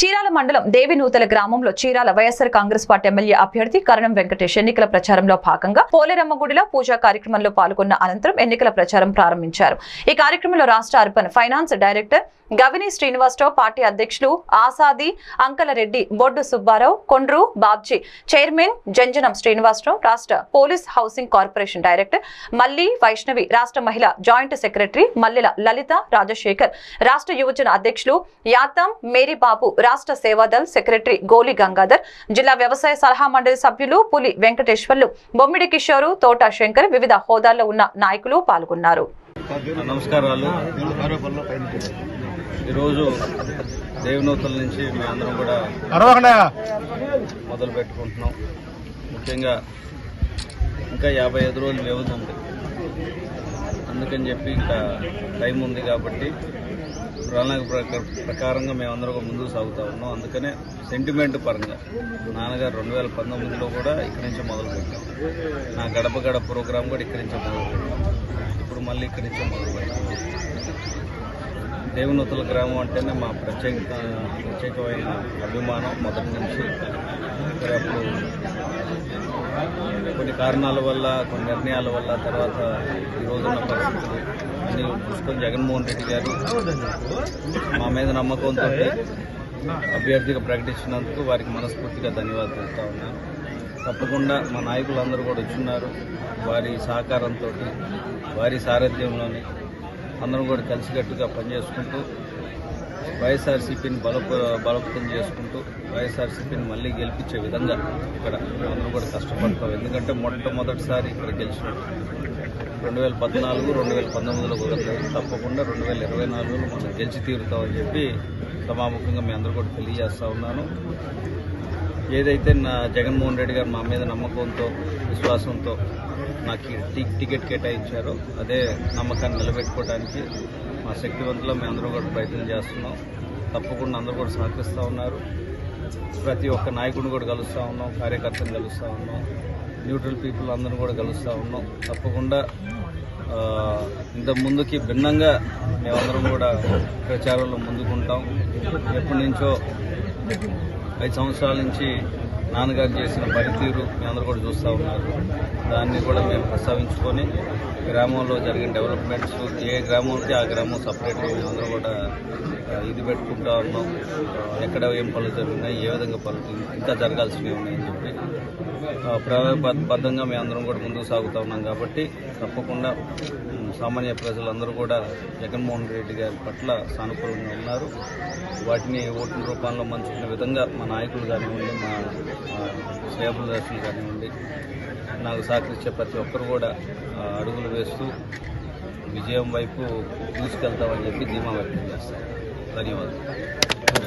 చీరాల మండలం దేవినూతల గ్రామంలో Chirala YSR Congress party MLA అభ్యర్థి కరణం వెంకటేష్ ఎన్నికల ప్రచారంలో భాగంగా పోలేరమ్మగుడిలో పూజా కార్యక్రమంలో పాల్గొన్న అనంతరం ఎన్నికల ప్రచారం ప్రారంభించారు. ఈ కార్యక్రమంలో రాష్ట్ర urban finance director Gavini Srinivasarao party అధ్యక్షులు ఆసాది అంకలరెడ్డి బొడ్డు సుబ్బారావు కొండ్రు బాబ్జీ చైర్మన్ జంజనం శ్రీనివాసరావు రాష్ట్ర police housing corporation director Malli Vaishnavi రాష్ట్ర మహిళా జాయింట్ సెక్రటరీ మల్లెల లలిత రాజశేఖర్ రాష్ట్ర యువజన అధ్యక్షులు యాతం మేరీబాబు రాష్ట్ర సేవాదల్ సెక్రటరీ గోలి గంగాధర్ జిల్లా వ్యవసాయ సలహా మండలి సభ్యులు పులి వెంకటేశ్వర్లు బొమ్మిడి కిషోరు తోట శంకర్ వివిధ హోదాల్లో ఉన్న నాయకులు పాల్గొన్నారు. నమస్కారాలు. ఈరోజు దేవనూతల నుంచి మేము అందరం కూడా మొదలు పెట్టుకుంటున్నాం. ముఖ్యంగా ఇంకా యాభై ఐదు రోజులు వ్యవధి ఉంది అందుకని చెప్పి ఇంకా టైం ఉంది కాబట్టి ప్రణాళిక ప్రకార ప్రకారంగా మేమందరం ముందుకు సాగుతూ ఉన్నాం. అందుకనే సెంటిమెంట్ పరంగా నాన్నగారు రెండు వేల పంతొమ్మిదిలో కూడా ఇక్కడి నుంచే మొదలు పెట్టాం నా గడప గడప ప్రోగ్రాం కూడా ఇక్కడి నుంచే మొదలు పెట్టాం ఇప్పుడు మళ్ళీ ఇక్కడి నుంచే మొదలు పెట్టాం దేవనూతల గ్రామం అంటేనే మా ప్రత్యేక ప్రత్యేకమైన అభిమానం మొదటి నుంచి. అప్పుడు కొన్ని కారణాల వల్ల కొన్ని నిర్ణయాల వల్ల తర్వాత ఈ రోజున్న పరిస్థితులు అన్ని చూసుకొని జగన్మోహన్ రెడ్డి గారు మా మీద నమ్మకంతో అభ్యర్థిగా ప్రకటించినందుకు వారికి మనస్ఫూర్తిగా ధన్యవాదాలు చెప్తా ఉన్నాను తప్పకుండా మా నాయకులందరూ కూడా వచ్చున్నారు. వారి సహకారంతో వారి సారథ్యంలోని అందరం కూడా కలిసికట్టుగా పనిచేసుకుంటూ వైఎస్ఆర్సీపీని బలప బలోపేతం చేసుకుంటూ వైఎస్ఆర్సీపీని మళ్ళీ గెలిపించే విధంగా ఇక్కడ అందరూ కూడా కష్టపడతాం ఎందుకంటే మొట్టమొదటిసారి ఇక్కడ గెలిచినట్టు రెండు వేల పద్నాలుగు రెండు వేల పంతొమ్మిదిలో కుదరలేదు తప్పకుండా రెండు వేల ఇరవై నాలుగులో మనం గెలిచి తీరుతామని చెప్పి సభాముఖంగా మీ అందరూ కూడా తెలియజేస్తా ఉన్నాను. ఏదైతే నా జగన్మోహన్ రెడ్డి గారు మా మీద నమ్మకంతో విశ్వాసంతో నాకు టి- టికెట్ కేటాయించారో అదే నమ్మకాన్ని నిలబెట్టుకోవడానికి మా శక్తివంతులు మేము అందరూ కూడా ప్రయత్నం చేస్తున్నాం. తప్పకుండా అందరూ కూడా సహకరిస్తూ ఉన్నారు. ప్రతి ఒక్క నాయకుడిని కూడా కలుస్తూ ఉన్నాం కార్యకర్తను కలుస్తూ ఉన్నాం న్యూట్రల్ పీపుల్ అందరూ కూడా కలుస్తూ ఉన్నాం. తప్పకుండా ఇంత ముందుకి భిన్నంగా మేమందరం కూడా ప్రచారంలో ముందుకుంటాం. ఎప్పటి నుంచో ఐదు సంవత్సరాల నుంచి నాన్నగారు చేసిన పనితీరు మీ అందరూ కూడా చూస్తూ ఉన్నారు. దాన్ని కూడా మేము ప్రస్తావించుకొని గ్రామంలో జరిగిన డెవలప్మెంట్స్ ఏ గ్రామంకి ఆ గ్రామం సపరేట్గా మేమందరం కూడా ఇది పెట్టుకుంటా ఉన్నాం. ఎక్కడ ఏం పనులు జరుగుతున్నాయి ఏ విధంగా పనులు ఇంకా జరగాల్సినవి ఉన్నాయని చెప్పి ఆ, మేమందరం మేము అందరం కూడా ముందుకు సాగుతూ ఉన్నాం కాబట్టి తప్పకుండా సామాన్య ప్రజలందరూ కూడా జగన్మోహన్ రెడ్డి గారి పట్ల సానుకూలంగా ఉన్నారు. వాటిని ఓట్ల రూపంలో మంచుకునే విధంగా మా నాయకులు కానివ్వండి మా సేవల దర్శకులు కానివ్వండి నాకు సహకరించే ప్రతి ఒక్కరు కూడా అడుగులు వేస్తూ విజయం వైపు తీసుకెళ్తామని చెప్పి ధీమా వ్యక్తం చేస్తారు. ధన్యవాదాలు.